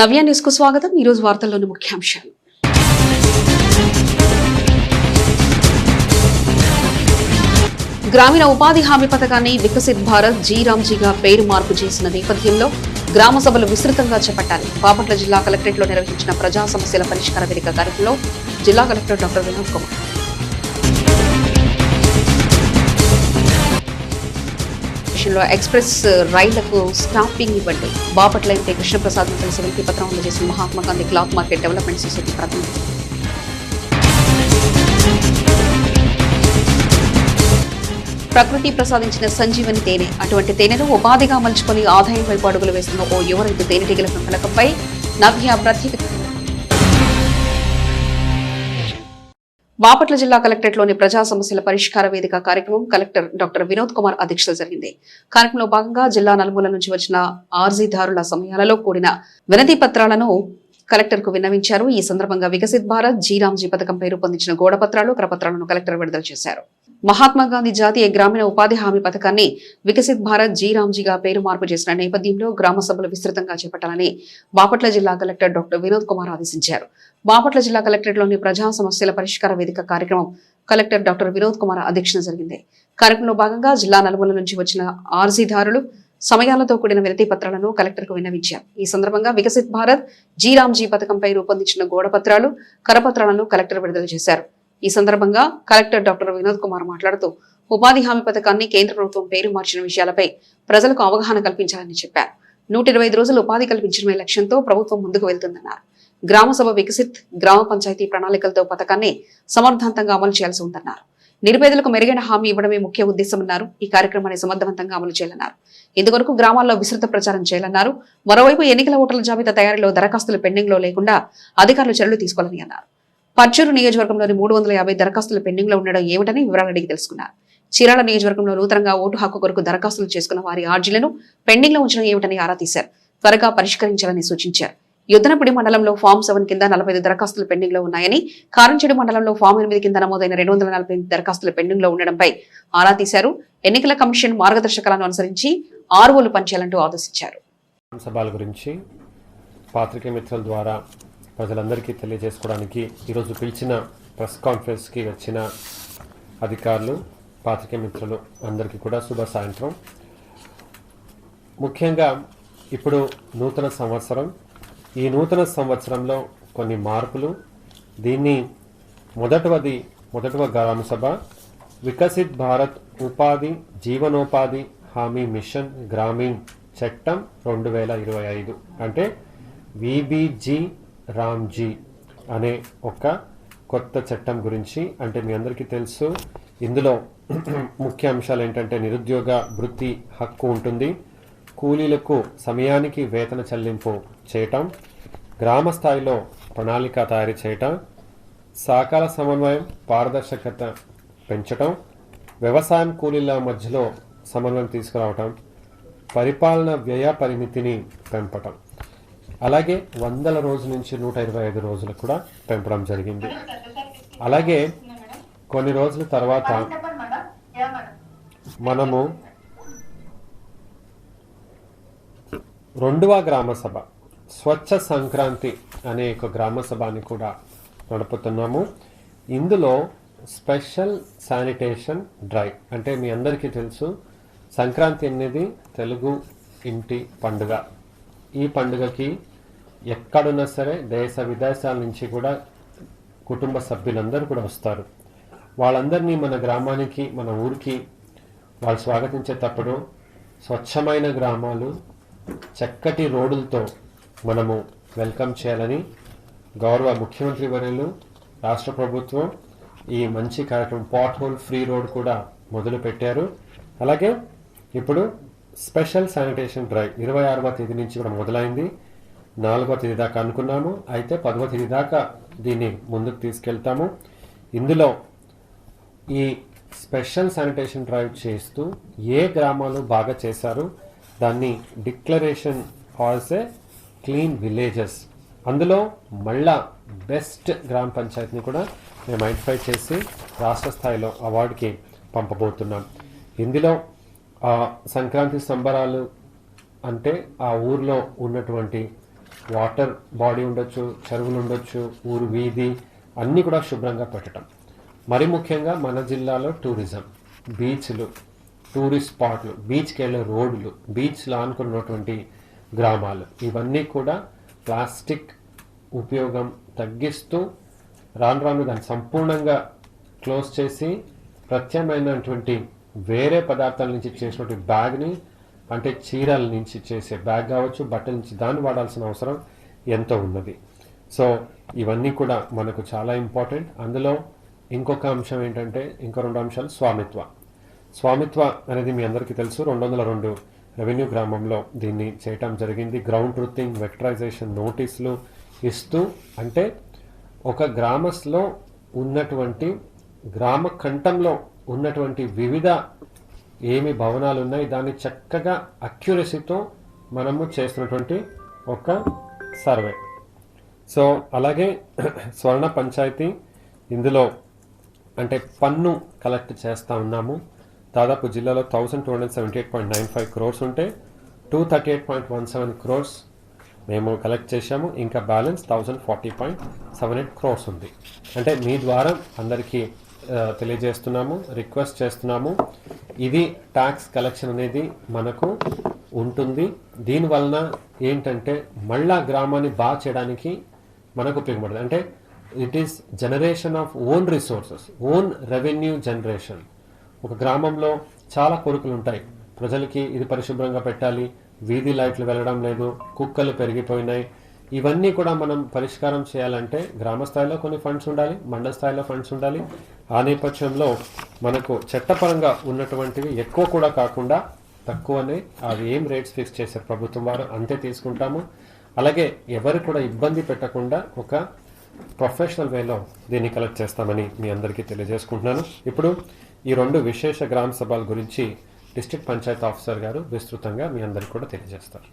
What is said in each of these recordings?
నవ్య న్యూస్కు స్వాగతం. ఈ రోజు వార్తల్లోని ముఖ్యాంశాలు. గ్రామీణ ఉపాధి హామీ పథకాన్ని వికసిత్ భారత్ జీరామ్జీగా పేరు మార్పు చేసిన నేపథ్యంలో గ్రామ సభలు విస్తృతంగా చేపట్టాలి. బాపట్ల జిల్లా కలెక్టరేట్లో నిర్వహించిన ప్రజా సమస్యల పరిష్కార వేదిక కార్యక్రమంలో జిల్లా కలెక్టర్ డాక్టర్ వినోద్ కుమార్. స్టేషన్లో ఎక్స్ప్రెస్ రైళ్ళకు స్టాపింగ్ ఇవ్వండి. బాపట్ల ఎంపీ కృష్ణప్రసాద్ కలిసి వినతి పత్రం అందజేసిన Mahatma Gandhi cloth market development society ప్రతినిధి ప్రకృతి ప్రసాదించిన సంజీవని తేనె. అటువంటి తేనెను ఉపాధిగా మలుచుకొని ఆదాయం వైపు అడుగులు వేస్తున్న ఓ యువ రైతు తేనెటీగల పెంపకంపై నవ్య ప్రత్యేక బాపట్ల జిల్లా కలెక్టరేట్లోని ప్రజా సమస్యల పరిష్కార వేదిక కార్యక్రమం కలెక్టర్ డాక్టర్ వినోద్ కుమార్ అధ్యక్షత జరిగింది. కార్యక్రమంలో భాగంగా జిల్లా నలుమూల నుంచి వచ్చిన ఆర్జీదారుల సమయాలలో కూడిన వినతి పత్రాలను కలెక్టర్కు విన్నవించారు. ఈ సందర్భంగా వికసిత్ భారత్ జీరామ్జీ పథకంపై రూపొందించిన గోడపత్రాలు కరపత్రాలను కలెక్టర్ విడుదల చేశారు. మహాత్మా గాంధీ జాతీయ గ్రామీణ ఉపాధి హామీ పథకాన్ని వికసిత్ భారత్ జీరామ్జీగా పేరు మార్పు చేసిన నేపథ్యంలో గ్రామ సభలు విస్తృతంగా చేపట్టాలని బాపట్ల జిల్లా కలెక్టర్ డాక్టర్ వినోద్ కుమార్ ఆదేశించారు. బాపట్ల జిల్లా కలెక్టరేట్లోని ప్రజా సమస్యల పరిష్కార వేదిక కార్యక్రమం కలెక్టర్ డాక్టర్ వినోద్ కుమార్ అధ్యక్షన జరిగింది. కార్యక్రమంలో భాగంగా జిల్లా నలుమూల నుంచి వచ్చిన ఆర్జీదారులు సమయాలతో కూడిన వినతి పత్రాలను కలెక్టర్కు విన్నవించారు. ఈ సందర్భంగా వికసిత్ భారత్ జీరామ్జీ పథకంపై రూపొందించిన గోడపత్రాలు కరపత్రాలను కలెక్టర్ విడుదల చేశారు. ఈ సందర్భంగా కలెక్టర్ డాక్టర్ వినోద్ కుమార్ మాట్లాడుతూ ఉపాధి హామీ పథకాన్ని కేంద్ర ప్రభుత్వం పేరు మార్చిన విషయాలపై ప్రజలకు అవగాహన కల్పించాలని చెప్పారు. నూట ఇరవై రోజులు ఉపాధి కల్పించడమే లక్ష్యంతో ప్రభుత్వం ముందుకు వెళ్తుందన్నారు. గ్రామసభ వికసిత్ గ్రామ పంచాయతీ ప్రణాళికలతో పథకాన్ని సమర్థవంతంగా అమలు చేయాల్సి ఉందన్నారు. నిరుపేదలకు మెరుగైన హామీ ఇవ్వడమే ముఖ్య ఉద్దేశమన్నారు. ఈ కార్యక్రమాన్ని సమర్థవంతంగా అమలు చేయాలన్నారు. ఇందువరకు గ్రామాల్లో విస్తృత ప్రచారం చేయాలన్నారు. మరోవైపు ఎన్నికల ఓటర్ల జాబితా తయారీలో దరఖాస్తులు పెండింగ్లో లేకుండా అధికారులు చర్యలు తీసుకోవాలని అన్నారు. పర్చూరు నియోజకవర్గంలోని మూడు వందల యాభై దరఖాస్తులు పెండింగ్లో ఉండడం ఏమిటని వివరాలు అడిగి తెలుసుకున్నారు. చీరాల నియోజకవర్గంలో నూతనంగా ఓటు హక్కు కొరకు దరఖాస్తులు చేసుకున్న వారి ఆర్జీలను పెండింగ్లో ఉంచడం ఏమిటని ఆరా తీశారు. త్వరగా పరిష్కరించాలని సూచించారు. యుద్ధనపూడి మండలంలో ఫామ్ సెవెన్ కింద నలభై ఐదు దరఖాస్తులు పెండింగ్లో ఉన్నాయని కారంచెడు మండలంలో ఫామ్ ఎనిమిది కింద నమోదైన రెండు వందల నలభై ఎనిమిది దరఖాస్తులు పెండింగ్లో ఉండడంపై ఆరా తీశారు. ఎన్నికల కమిషన్ మార్గదర్శకాలను అనుసరించి ఆర్వోలు పనిచేయాలంటూ ఆదేశించారు. గురించి పాత్రికేయ మిత్రుల ద్వారా ప్రజలందరికీ తెలియజేసుకోవడానికి ఈరోజు పిలిచిన ప్రెస్ కాన్ఫరెన్స్కి వచ్చిన అధికారులు పాత్రికే మిత్రులు అందరికీ కూడా శుభ సాయంత్రం. ముఖ్యంగా ఇప్పుడు నూతన సంవత్సరం. ఈ నూతన సంవత్సరంలో కొన్ని మార్పులు. దీన్ని మొదటవది మొదటవ గ్రామ సభ వికసిత్ భారత్ ఉపాధి జీవనోపాధి హామీ మిషన్ గ్రామీణ్ చట్టం రెండు వేల ఇరవై ఐదు. అంటే విబిజి రామ్జీ అనే ఒక కొత్త చట్టం గురించి అంటే మీ అందరికీ తెలుసు. ఇందులో ముఖ్య అంశాలు ఏంటంటే నిరుద్యోగ వృత్తి హక్కు ఉంటుంది. కూలీలకు సమయానికి వేతన చెల్లింపు చేయటం గ్రామ స్థాయిలో ప్రణాళిక తయారు చేయటం సహకార సమన్వయం పారదర్శకత పెంచటం వ్యవసాయం కూలీల మధ్యలో సమన్వయం తీసుకురావటం పరిపాలన వ్యయ పరిమితిని పెంపటం. అలాగే వందల రోజుల నుంచి నూట ఇరవై ఐదు రోజులు కూడా పెంపడం జరిగింది. అలాగే కొన్ని రోజుల తర్వాత మనము రెండవ గ్రామ సభ స్వచ్ఛ సంక్రాంతి అనే ఒక గ్రామ సభని కూడా నడుపుతున్నాము. ఇందులో స్పెషల్ శానిటేషన్ డ్రైవ్ అంటే మీ అందరికీ తెలుసు సంక్రాంతి అనేది తెలుగు ఇంటి పండుగ. ఈ పండుగకి ఎక్కడున్నా సరే దేశ విదేశాల నుంచి కూడా కుటుంబ సభ్యులందరూ కూడా వస్తారు. వాళ్ళందరినీ మన గ్రామానికి మన ఊరికి వాళ్ళు స్వాగతించేటప్పుడు స్వచ్ఛమైన గ్రామాలు చక్కటి రోడ్లతో మనము వెల్కమ్ చేయాలని గౌరవ ముఖ్యమంత్రి వర్యులు రాష్ట్ర ప్రభుత్వం ఈ మంచి కార్యక్రమం పాట్ హోల్ ఫ్రీ రోడ్ కూడా మొదలుపెట్టారు. అలాగే ఇప్పుడు స్పెషల్ శానిటేషన్ డ్రైవ్ ఇరవై ఆరవ తేదీ నుంచి కూడా మొదలైంది. నాలుగో తేదీ దాకా అనుకున్నాము. అయితే పదవ తేదీ దాకా దీన్ని ముందుకు తీసుకెళ్తాము. ఇందులో ఈ స్పెషల్ శానిటేషన్ డ్రైవ్ చేస్తూ ఏ గ్రామాలు బాగా చేశారు దాన్ని declaration as a clean villages. అందులో మళ్ళా బెస్ట్ గ్రామ పంచాయతీని కూడా మేము ఐడెంటిఫై చేసి రాష్ట్ర స్థాయిలో అవార్డుకి పంపబోతున్నాం. ఇందులో సంక్రాంతి సంబరాలు అంటే ఆ ఊర్లో ఉన్నటువంటి వాటర్ బాడీ ఉండొచ్చు చెరువులు ఉండొచ్చు ఊరు వీధి అన్నీ కూడా శుభ్రంగా పెట్టడం మరి ముఖ్యంగా మన జిల్లాలో టూరిజం బీచ్లు టూరిస్ట్ స్పాట్లు బీచ్కి వెళ్ళే రోడ్లు బీచ్లో ఆనుకున్నటువంటి గ్రామాలు. ఇవన్నీ కూడా ప్లాస్టిక్ ఉపయోగం తగ్గిస్తూ రాను రాను దాన్ని సంపూర్ణంగా క్లోజ్ చేసి ప్రత్యేకమైనటువంటి వేరే పదార్థాల నుంచి చేసినటువంటి బ్యాగ్ని అంటే చీరల నుంచి చేసే బ్యాగ్ కావచ్చు బట్టల నుంచి దాన్ని వాడాల్సిన అవసరం ఎంతో ఉన్నది. సో ఇవన్నీ కూడా మనకు చాలా ఇంపార్టెంట్. అందులో ఇంకొక అంశం ఏంటంటే ఇంకో రెండు అంశాలు స్వామిత్వ. స్వామిత్వ అనేది మీ అందరికీ తెలుసు. రెండు వందల రెండు రెవెన్యూ గ్రామంలో దీన్ని చేయటం జరిగింది. గ్రౌండ్ ట్రూతింగ్ వెక్టరైజేషన్ నోటీసులు ఇస్తూ అంటే ఒక గ్రామస్లో ఉన్నటువంటి గ్రామ కంఠంలో ఉన్నటువంటి వివిధ ఏమి భవనాలు ఉన్నాయి దాన్ని చక్కగా అక్యురసీతో మనము చేస్తున్నటువంటి ఒక సర్వే. సో అలాగే స్వర్ణ పంచాయతీ ఇందులో అంటే పన్ను కలెక్ట్ చేస్తూ ఉన్నాము. దాదాపు జిల్లాలో thousand two hundred seventy eight point nine five crores ఉంటే two thirty eight point one seven crores మేము కలెక్ట్ చేశాము. ఇంకా balance thousand forty point seven eight crores ఉంది. అంటే మీ ద్వారా అందరికీ తెలియజేస్తున్నాము రిక్వెస్ట్ చేస్తున్నాము. ఇది ట్యాక్స్ కలెక్షన్ అనేది మనకు ఉంటుంది. దీనివలన ఏంటంటే మళ్ళా గ్రామాన్ని బాగా చేయడానికి మనకు ఉపయోగపడుతుంది. అంటే it is generation of own resources own revenue generation ఒక గ్రామంలో చాలా కోరికలు ఉంటాయి. ప్రజలకి ఇది పరిశుభ్రంగా పెట్టాలి వీధి లైట్లు వెళ్ళడం లేదు కుక్కలు పెరిగిపోయినాయి ఇవన్నీ కూడా మనం పరిష్కారం చేయాలంటే గ్రామ స్థాయిలో కొన్ని ఫండ్స్ ఉండాలి మండల స్థాయిలో ఫండ్స్ ఉండాలి. ఆ నేపథ్యంలో మనకు చట్టపరంగా ఉన్నటువంటివి ఎక్కువ కూడా కాకుండా తక్కువనే అవి ఏం రేట్స్ ఫిక్స్ చేశారు ప్రభుత్వం వారు అంతే తీసుకుంటాము. అలాగే ఎవరు కూడా ఇబ్బంది పెట్టకుండా ఒక ప్రొఫెషనల్ వేలో దీన్ని కలెక్ట్ చేస్తామని మీ అందరికీ తెలియజేసుకుంటున్నాను. ఇప్పుడు ఈ రెండు విశేష గ్రామ సభల గురించి డిస్ట్రిక్ట్ పంచాయత్ ఆఫీసర్ గారు విస్తృతంగా మీ అందరికీ కూడా తెలియజేస్తారు.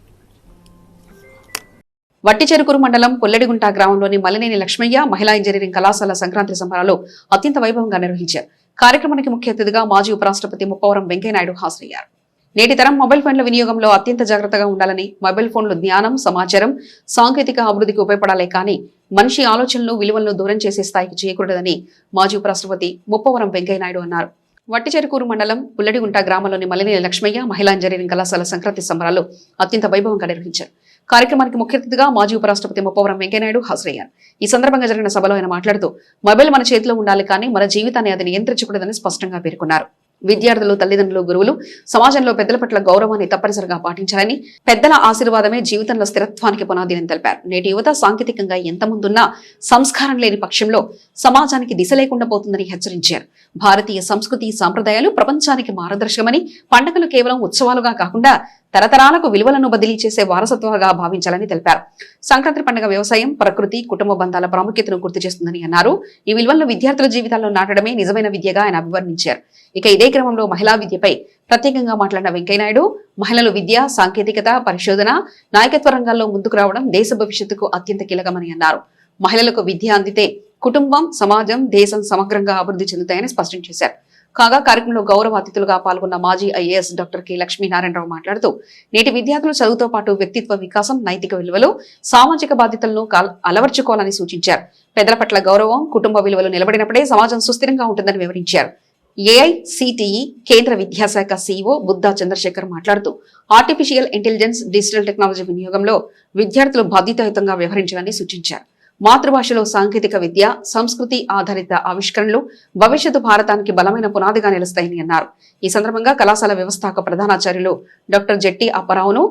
వట్టిచెరుకూరు మండలం పుల్లెడిగుంట గ్రామంలోని మలినేని లక్ష్మయ్య మహిళా ఇంజనీరింగ్ కళాశాల సంక్రాంతి సంబరాలు అత్యంత వైభవంగా నిర్వహించారు. కార్యక్రమానికి ముఖ్య అతిథిగా మాజీ ఉపరాష్ట్రపతి ముప్పవరం వెంకయ్యనాయుడు హాజరయ్యారు. నేటి తరం మొబైల్ ఫోన్ల వినియోగంలో అత్యంత జాగ్రత్తగా ఉండాలని మొబైల్ ఫోన్లు జ్ఞానం సమాచారం సాంకేతిక అభివృద్ధికి ఉపయోగపడాలే కానీ మనిషి ఆలోచనలు విలువలను దూరం చేసే స్థాయికి చేయకూడదని మాజీ ఉపరాష్ట్రపతి ముప్పవరం వెంకయ్యనాయుడు అన్నారు. వట్టిచెరుకూరు మండలం పుల్లడిగుంట గ్రామంలోని మలినేని లక్ష్మయ్య మహిళా ఇంజనీరింగ్ కళాశాల సంక్రాంతి సంబరాలు అత్యంత వైభవంగా నిర్వహించారు. కార్యక్రమానికి ముఖ్య అతిథిగా మాజీ ఉపరాష్ట్రపతి ముప్పవరం వెంకయ్యనాయుడు హాజరయ్యారు. ఈ సందర్భంగా జరిగిన సభలో ఆయన మాట్లాడుతూ మొబైల్ మన చేతిలో ఉండాలి కానీ మన జీవితాన్ని అది నియంత్రించకూడదని స్పష్టంగా పేర్కొన్నారు. విద్యార్థులు తల్లిదండ్రులు గురువులు సమాజంలో పెద్దల పట్ల గౌరవాన్ని తప్పనిసరిగా పాటించాలని పెద్దల ఆశీర్వాదమే జీవితంలో స్థిరత్వానికి పునాది అని తెలిపారు. నేటి యువత సాంకేతికంగా ఎంత ముందున్నా సంస్కారం లేని పక్షంలో సమాజానికి దిశ లేకుండా పోతుందని హెచ్చరించారు. భారతీయ సంస్కృతి సాంప్రదాయాలు ప్రపంచానికి మార్గదర్శకమని పండుగలు కేవలం ఉత్సవాలుగా కాకుండా తరతరాలకు విలువలను బదిలీ చేసే వారసత్వంగా భావించాలని తెలిపారు. సంక్రాంతి పండుగ వ్యవసాయం ప్రకృతి కుటుంబ బంధాల ప్రాముఖ్యతను గుర్తు చేస్తుందని అన్నారు. ఈ విలువలను విద్యార్థుల జీవితాల్లో నాటడమే నిజమైన విద్యగా ఆయన అభివర్ణించారు. ఇక ఇదే క్రమంలో మహిళా విద్యపై ప్రత్యేకంగా మాట్లాడిన వెంకయ్యనాయుడు మహిళలు విద్య సాంకేతికత పరిశోధన నాయకత్వ రంగాల్లో ముందుకు రావడం దేశ భవిష్యత్తుకు అత్యంత కీలకమని అన్నారు. మహిళలకు విద్య అందితే కుటుంబం సమాజం దేశం సమగ్రంగా అభివృద్ధి చెందుతాయని స్పష్టం చేశారు. కాగా కార్యక్రమంలో గౌరవ అతిథులుగా పాల్గొన్న మాజీ ఐఏఎస్ డాక్టర్ కె లక్ష్మీనారాయణరావు మాట్లాడుతూ నేటి విద్యార్థులు చదువుతో పాటు వ్యక్తిత్వ వికాసం నైతిక విలువలు సామాజిక బాధ్యతలను అలవర్చుకోవాలని సూచించారు. పెద్దల పట్ల గౌరవం కుటుంబ విలువలు నిలబడినప్పుడే సమాజం సుస్థిరంగా ఉంటుందని వివరించారు. ఏఐసిటిఈ కేంద్ర విద్యాశాఖ సీఈఓ బుద్ధా చంద్రశేఖర్ మాట్లాడుతూ ఆర్టిఫిషియల్ ఇంటెలిజెన్స్ డిజిటల్ టెక్నాలజీ వినియోగంలో విద్యార్థులు బాధ్యతాయుతంగా వ్యవహరించాలని సూచించారు. మాతృభాషలో సాంకేతిక విద్య సంస్కృతి ఆధారిత ఆవిష్కరణలు భవిష్యత్తు భారతానికి బలమైన పునాదిగా నిలుస్తాయని అన్నారు. ఈ సందర్భంగా కళాశాల వ్యవస్థాపక ప్రధానాచార్యులు డాక్టర్ జెట్టి అప్పారావును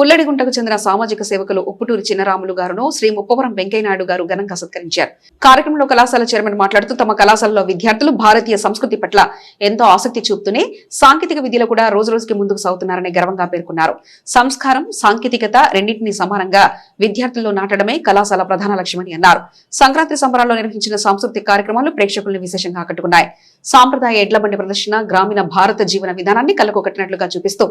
పుల్లడిగుంటకు చెందిన సామాజిక సేవకులు ఉప్పుటూరి చిన్నరాములు గారును శ్రీ ముప్పవరం వెంకయ్యనాయుడు గారు ఘనంగా సత్కరించారు. కార్యక్రమంలో కళాశాల చైర్మన్ మాట్లాడుతూ తమ కళాశాలలో విద్యార్థులు భారతీయ సంస్కృతి పట్ల ఎంతో ఆసక్తి చూపుతూనే సాంకేతిక విద్యలో కూడా రోజు రోజుకి ముందుకు సాగుతున్నారని గర్వంగా పేర్కొన్నారు. సంస్కారం సాంకేతికత రెండింటినీ సమానంగా విద్యార్థుల్లో నాటడమే కళాశాల ప్రధాన లక్ష్యమని అన్నారు. సంక్రాంతి సంబరాల్లో నిర్వహించిన సాంస్కృతిక కార్యక్రమాలు ప్రేక్షకులను విశేషంగా ఆకట్టుకున్నాయి. సాంప్రదాయ ఎడ్లబండి ప్రదర్శన గ్రామీణ భారత జీవన విధానాన్ని కళ్ళకు కట్టినట్లుగా చూపిస్తూ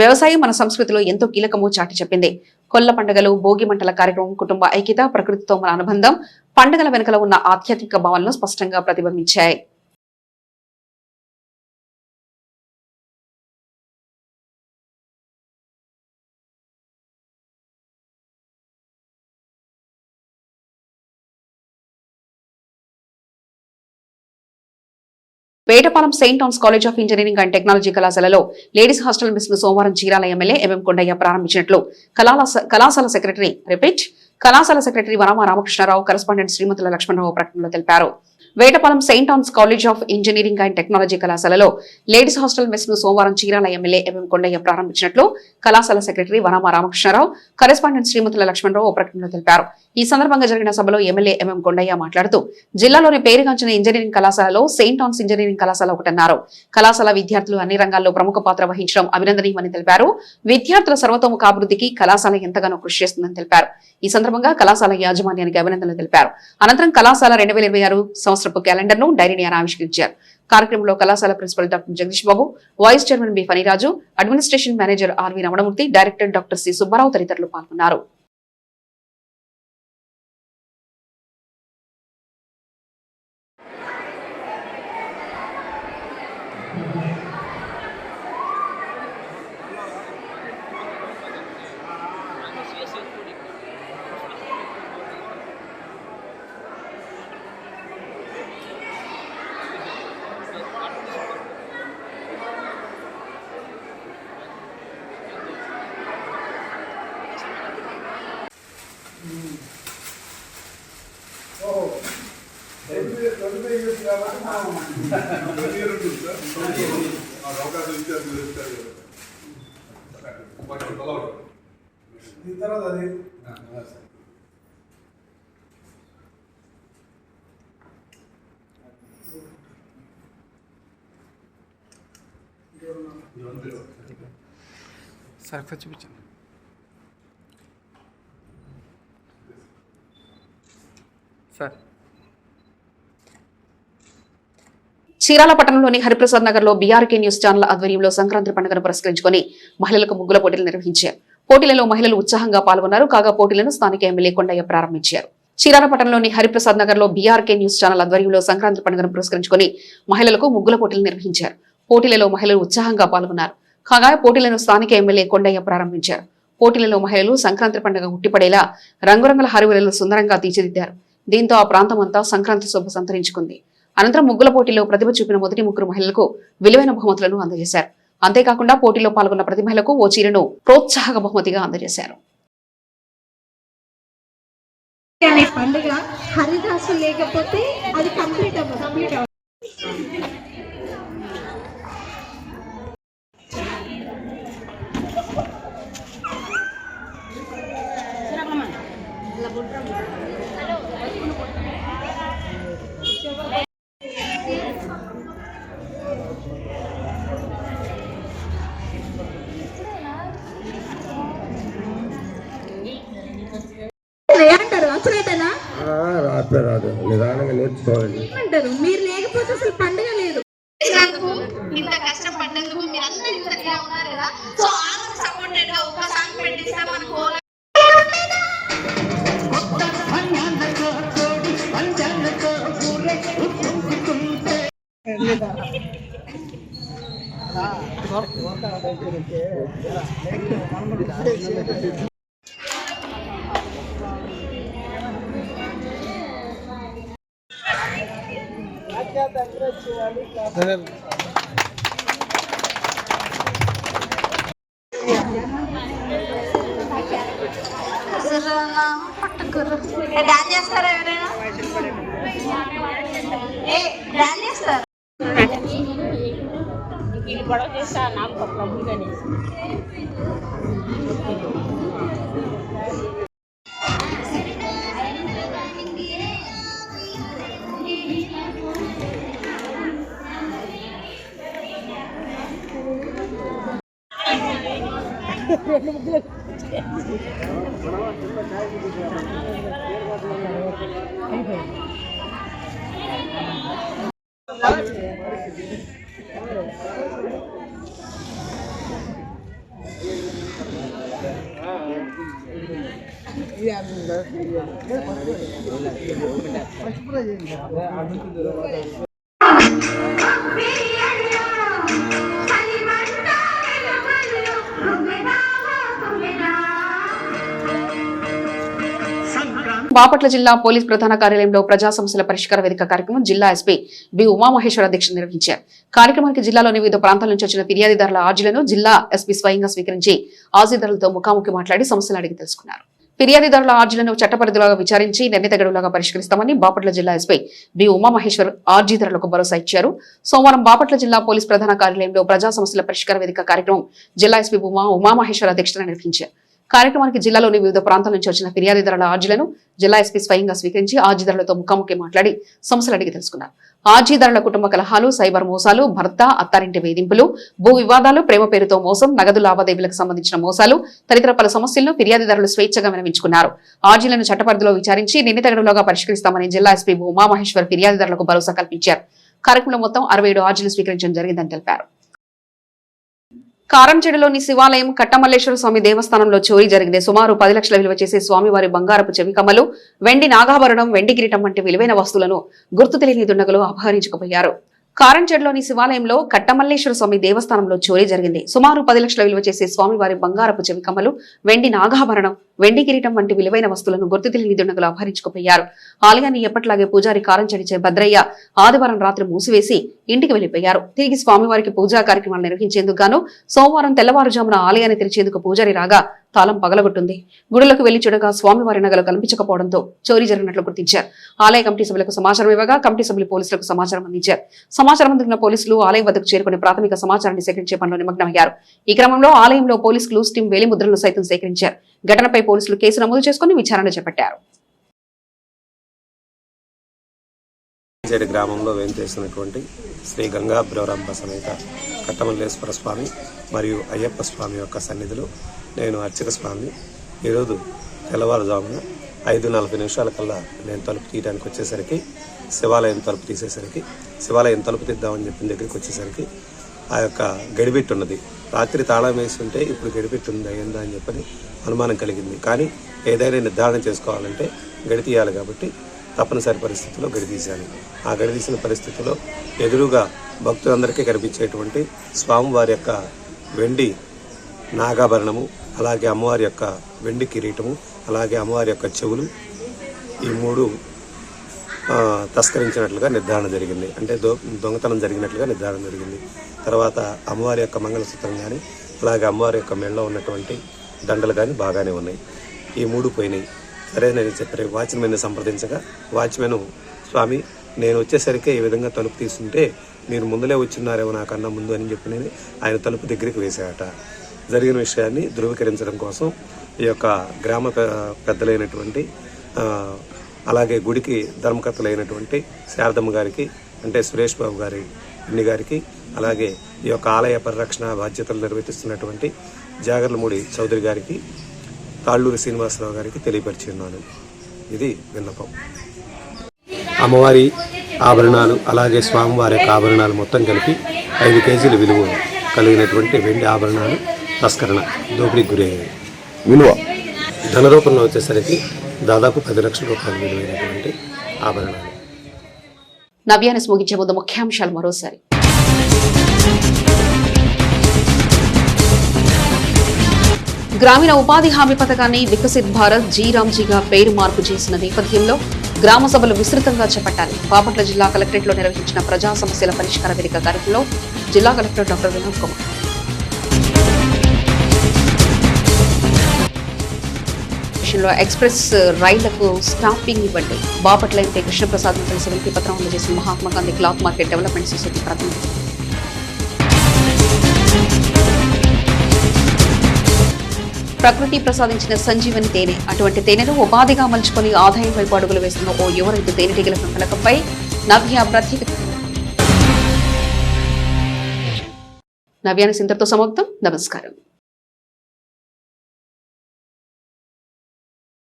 వ్యవసాయం మన సంస్కృతిలో ఎంతో కీలకమో చాటి చెప్పింది. కొల్ల పండుగలు భోగి మంటల కార్యక్రమం కుటుంబ ఐక్యత ప్రకృతితో మన అనుబంధం పండుగల వెనుకల ఉన్న ఆధ్యాత్మిక భావనలు స్పష్టంగా ప్రతిబింబించాయి. Petapalem Saint Thomas college of engineering and technology కళాశాలలో లేడీస్ హాస్టల్ మిస్ను సోమవారం చీరాల ఎమ్మెల్యే ఎంఎం కొండయ్య ప్రారంభించినట్లు కళాశాల సెక్రటరీ రిపీట్ కళాశాల సెక్రటరీ వనమ రామకృష్ణారావు కరస్పాండెంట్ శ్రీమతుల లక్ష్మణరావు ప్రకటనలో తెలిపారు. Vetapalem Saint Ann's college of engineering and technology కళాశాలలో లేడీస్ హాస్టల్ మెస్ను సోమవారం చీరాల ఎమ్మెల్యే ఎంఎం కొండయ్య ప్రారంభించినట్లు కళాశాల సెక్రటరీ వనమ రామకృష్ణారావు కరెస్పాండెంట్ శ్రీమతుల లక్ష్మణరావు ప్రకటనలో తెలిపారు. ఈ సందర్భంగా జరిగిన సభలో ఎమ్మెల్యే ఎంఎం కొండయ్య మాట్లాడుతూ జిల్లాలోని పేరుగాంచిన ఇంజనీరింగ్ కళాశాలలో సెయింట్ ఆన్స్ ఇంజనీరింగ్ కళాశాల ఒకటన్నారు. కళాశాల విద్యార్థులు అన్ని రంగాల్లో ప్రముఖ పాత్ర వహించడం అభినందనీయమని తెలిపారు. విద్యార్థుల సర్వతోముఖ అభివృద్ధికి కళాశాల ఎంతగానో కృషి చేస్తుందని తెలిపారు. ఈ సందర్భంగా కళాశాల యాజమాన్యానికి అభినందనలు తెలిపారు. అనంతరం కళాశాల రెండు వేల ఇరవై ఆరు సంవత్సరపు క్యాలెండర్ను డైరీని ఆవిష్కరించారు కార్యక్రమంలో కళాశాల principal doctor Jagadish Babu vice chairman B Phaniraju administration manager RV Ramanamurthy director doctor C Subbarao తదితరులు పాల్గొన్నారు తర్వాత అది సార్ ఒకసారి చూపించండి సార్ చీరాల పట్టణంలోని హరిప్రసాద్ నగర్లో బీఆర్కే న్యూస్ ఛానల్ ఆధ్వర్యంలో సంక్రాంతి పండుగను పురస్కరించుకొని మహిళలకు ముగ్గుల పోటీలు నిర్వహించారు. పోటీలలో మహిళలు ఉత్సాహంగా పాల్గొన్నారు. కాగా పోటీలను స్థానిక ఎమ్మెల్యే కొండయ్య ప్రారంభించారు. చీరాల పట్టణంలోని హరిప్రసాద్ నగర్లో బీఆర్కే న్యూస్ ఛానల్ ఆధ్వర్యంలో సంక్రాంతి పండుగను పురస్కరించుకొని మహిళలకు ముగ్గుల పోటీలు నిర్వహించారు. పోటీలలో మహిళలు ఉత్సాహంగా పాల్గొన్నారు. కాగా పోటీలను స్థానిక ఎమ్మెల్యే కొండయ్య ప్రారంభించారు. పోటీలలో మహిళలు సంక్రాంతి పండుగ ఉట్టిపడేలా రంగురంగుల హరివిలలు సుందరంగా తీర్చిదిద్దారు. దీంతో ఆ ప్రాంతమంతా సంక్రాంతి శుభ సంతరించుకుంది. అనంతరం ముగ్గుల పోటీలో ప్రతిభ చూపిన మొదటి ముగ్గురు మహిళలకు విలువైన బహుమతులను అందజేశారు. అంతేకాకుండా పోటీలో పాల్గొన్న ప్రతి మహిళకు ఓ చీరను ప్రోత్సాహక బహుమతిగా అందజేశారు. అనే పండుగ హరిదాసు లేకపోతే అది కంప్లీట్ అవ్వదు కంప్లీట్ అవ్వదు. అప్పుడేటనా రాత్రి రాదు నిదానంగా నేర్చుకోవాలి ఏమంటారు? మీరు లేకపోతే అసలు పండుగ లేదు. ఇంత కష్టపడ్డందుకు మీరందరూ ఇంత ఇలా ఉన్నారు కదా. సో ఆమెకు సపోర్టెడ్గా ఒక సాంగ్ పెట్టిస్తే మనకు డాన్స్ చేస్తారా ఎవరైనా ఏ డాన్స్ చేస్తారా ரெண்டு முக்கில் Yeah, బాపట్ల జిల్లా పోలీస్ ప్రధాన కార్యాలయంలో ప్రజా సమస్యల పరిష్కార వేదిక కార్యక్రమం జిల్లా ఎస్పీ బి ఉమామహేశ్వర అధ్యక్షత నిర్వహించారు కార్యక్రమానికి జిల్లాలోని వివిధ ప్రాంతాల నుంచి వచ్చిన ఫిర్యాదుదారుల ఆర్జీలను జిల్లా ఎస్పీ స్వయంగా స్వీకరించి ఆర్జీదారులతో ముఖాముఖి మాట్లాడి సమస్యలు అడిగి తెలుసుకున్నారు. ఫిర్యాదుదారుల ఆర్జీలను చట్టపరిధిలాగా విచారించి నిర్ణీత గడువులాగా పరిష్కరిస్తామని బాపట్ల జిల్లా ఎస్పీ బి ఉమామహేశ్వర్ ఆర్జీదారులకు భరోసా ఇచ్చారు. సోమవారం బాపట్ల జిల్లా పోలీస్ ప్రధాన కార్యాలయంలో ప్రజా సమస్యల పరిష్కార వేదిక కార్యక్రమం జిల్లా ఎస్పీ ఉమా ఉమామహేశ్వర్ అధ్యక్షతన నిర్వహించారు. కార్యక్రమానికి జిల్లాలోని వివిధ ప్రాంతాల నుంచి వచ్చిన ఫిర్యాదుదారుల ఆర్జీలను జిల్లా ఎస్పీ స్వయంగా స్వీకరించి ఆర్జీదారులతో ముఖాముఖి మాట్లాడి సమస్యలు అడిగి తెలుసుకున్నారు. ఆర్జీదారుల కుటుంబ కలహాలు సైబర్ మోసాలు భర్త అత్తారింటి వేధింపులు భూ వివాదాలు ప్రేమ పేరుతో మోసం నగదు లావాదేవీలకు సంబంధించిన మోసాలు తదితర పలు సమస్యలను ఫిర్యాదుదారులు స్వేచ్ఛగా వినవించుకున్నారు. ఆర్జీలను చట్టపరిధిలో విచారించి నిర్ణీత పరిష్కరిస్తామని జిల్లా ఎస్పీ ఉమామహేశ్వర్ ఫిర్యాదుదారులకు భరోసా కల్పించారు. కార్యక్రమంలో మొత్తం అరవై ఏడు ఆర్జీలు స్వీకరించడం జరిగిందని తెలిపారు. కారంచెడులోని శివాలయం కట్టమల్లేశ్వర స్వామి దేవస్థానంలో చోరీ జరిగింది. సుమారు పది లక్షల విలువ చేసే స్వామివారి బంగారపు చెవికమ్మలు వెండి నాగాభరణం వెండి కిరీటం వంటి విలువైన వస్తువులను గుర్తు తెలియని దుండగులు అపహరించుకుపోయారు. కారంచెడ్లోని శివాలయంలో కట్టమల్లేశ్వర స్వామి దేవస్థానంలో చోరీ జరిగింది. సుమారు పది లక్షల విలువ చేసే స్వామివారి బంగారపు చెవి కమ్మలు వెండి నాగాభరణం వెండి కిరీటం వంటి విలువైన వస్తువులను గుర్తు తెలియని దుండగులు అపహరించుకుపోయారు. ఆలయాన్ని ఎప్పట్లాగే పూజారి కారంచెడిచే భద్రయ్య ఆదివారం రాత్రి మూసివేసి ఇంటికి వెళ్ళిపోయారు తిరిగి స్వామివారికి పూజా కార్యక్రమాలు నిర్వహించేందుకు గాను సోమవారం తెల్లవారుజామున ఆలయాన్ని తెరిచేందుకు పూజారి రాగా తాళం పగలగొట్టింది. గుడిలోకి వెళ్ళి చూడగా స్వామివారి నగలు కనిపించకపోవడంతో చోరీ జరిగినట్లు గుర్తించారు. ఆలయ కమిటీ సభ్యులకు సమాచారం ఇవ్వగా కమిటీ సభ్యులు పోలీసులకు సమాచారం అందించారు. సమాచారం అందుకున్న పోలీసులు ఆలయం వద్దకు చేరుకుని ప్రాథమిక సమాచారాన్ని సేకరించే పనిలో నిమగ్నమయ్యారు. ఈ క్రమంలో ఆలయంలో పోలీసులు స్టీమ్ వేలిముద్రలను సైతం సేకరించారు. ఘటనపై పోలీసులు కేసు నమోదు చేసుకుని విచారణ చేపట్టారు. చేడి గ్రామంలో వేంచేసినటువంటి శ్రీ గంగాబ్రవరంబ సమేత కట్టమల్లేశ్వర స్వామి మరియు అయ్యప్ప స్వామి యొక్క సన్నిధిలో నేను అర్చక స్వామి ఈరోజు తెల్లవారుజామున ఐదు నలభై నిమిషాల కల్లా నేను తలుపు తీయడానికి వచ్చేసరికి శివాలయం తలుపు తీసేసరికి శివాలయం తలుపు తీద్దామని చెప్పిన దగ్గరికి వచ్చేసరికి ఆ యొక్క గడిబెట్టి ఉన్నది రాత్రి తాళం వేసి ఉంటే ఇప్పుడు గడిబెట్టి ఉంది అయ్యిందా అని చెప్పని అనుమానం కలిగింది. కానీ ఏదైనా నిర్ధారణ చేసుకోవాలంటే గడి తీయాలి కాబట్టి తప్పనిసరి పరిస్థితిలో గడిదీశాను. ఆ గడిదీసిన పరిస్థితిలో ఎదురుగా భక్తులందరికీ కనిపించేటువంటి స్వామివారి యొక్క వెండి నాగాభరణము అలాగే అమ్మవారి యొక్క వెండి కిరీటము అలాగే అమ్మవారి యొక్క చెవులు ఈ మూడు తస్కరించినట్లుగా నిర్ధారణ జరిగింది. అంటే దొ దొంగతనం జరిగినట్లుగా నిర్ధారణ జరిగింది. తర్వాత అమ్మవారి యొక్క మంగళసూత్రం కానీ అలాగే అమ్మవారి యొక్క మెళ్ళలో ఉన్నటువంటి దండలు కానీ బాగానే ఉన్నాయి. ఈ మూడు పోయినాయి. సరే నేను చెప్పారు వాచ్మెన్ సంప్రదించగా వాచ్మెన్ స్వామి నేను వచ్చేసరికి ఈ విధంగా తలుపు తీసుంటే మీరు ముందులే వచ్చిన్నారేమో నాకన్నా ముందు అని చెప్పి నేను ఆయన తలుపు దగ్గరికి వేశాట జరిగిన విషయాన్ని ధృవీకరించడం కోసం ఈ యొక్క గ్రామ పెద్దలైనటువంటి అలాగే గుడికి ధర్మకర్తలైనటువంటి శారదమ్మ గారికి అంటే సురేష్ బాబు గారి అన్ని గారికి అలాగే ఈ యొక్క ఆలయ పరిరక్షణ బాధ్యతలు నిర్వర్తిస్తున్నటువంటి జాగర్లమూడి చౌదరి గారికి తాళ్ళూరి శ్రీనివాసరావు గారికి తెలియపరిచి ఉన్నాను ఇది విన్నపం. అమ్మవారి ఆభరణాలు అలాగే స్వామివారి యొక్క ఆభరణాలు మొత్తం కలిపి ఐదు కేజీల విలువ కలిగినటువంటి వెండి ఆభరణాలు తస్కరణ దోపిడీకి గురయ్యాయి. విలువ. ధన రూపంలో వచ్చేసరికి దాదాపు పది లక్షల రూపాయలు విలువైనటువంటి ఆభరణాలు. నవ్యాన్ని ముగించే ముందు ముఖ్యాంశాలు మరోసారి. గ్రామీణ ఉపాధి హామీ పథకాన్ని వికసిత్ భారత్ జీ రామ్జీగా పేరు మార్పు చేసిన నేపథ్యంలో గ్రామ సభలు విస్తృతంగా చేపట్టాలి. బాపట్ల జిల్లా కలెక్టరేట్లో నిర్వహించిన ప్రజా సమస్యల పరిష్కార వేదిక కార్యక్రమంలో జిల్లా కలెక్టర్ డాక్టర్ వినోద్ కుమార్. విషయంలో ఎక్స్ప్రెస్ రైళ్ళకు స్టాంపింగ్ ఇవ్వండి. బాపట్ల ఎంపీ కృష్ణప్రసాద్ కలిసి వినతి పత్రం అందజేసిన Mahatma Gandhi cloth market development society ప్రతినిధి ప్రకృతి ప్రసాదించిన సంజీవని తేనె. అటువంటి తేనెను ఉపాధిగా మలుచుకొని ఆదాయం వైపు అడుగులు వేస్తున్న ఓ యువరైతు తేనెటీగల పెంపకలపై నవ్య ప్రత్యేక నవ్యాని సింతతో సమాప్తం. నమస్కారం.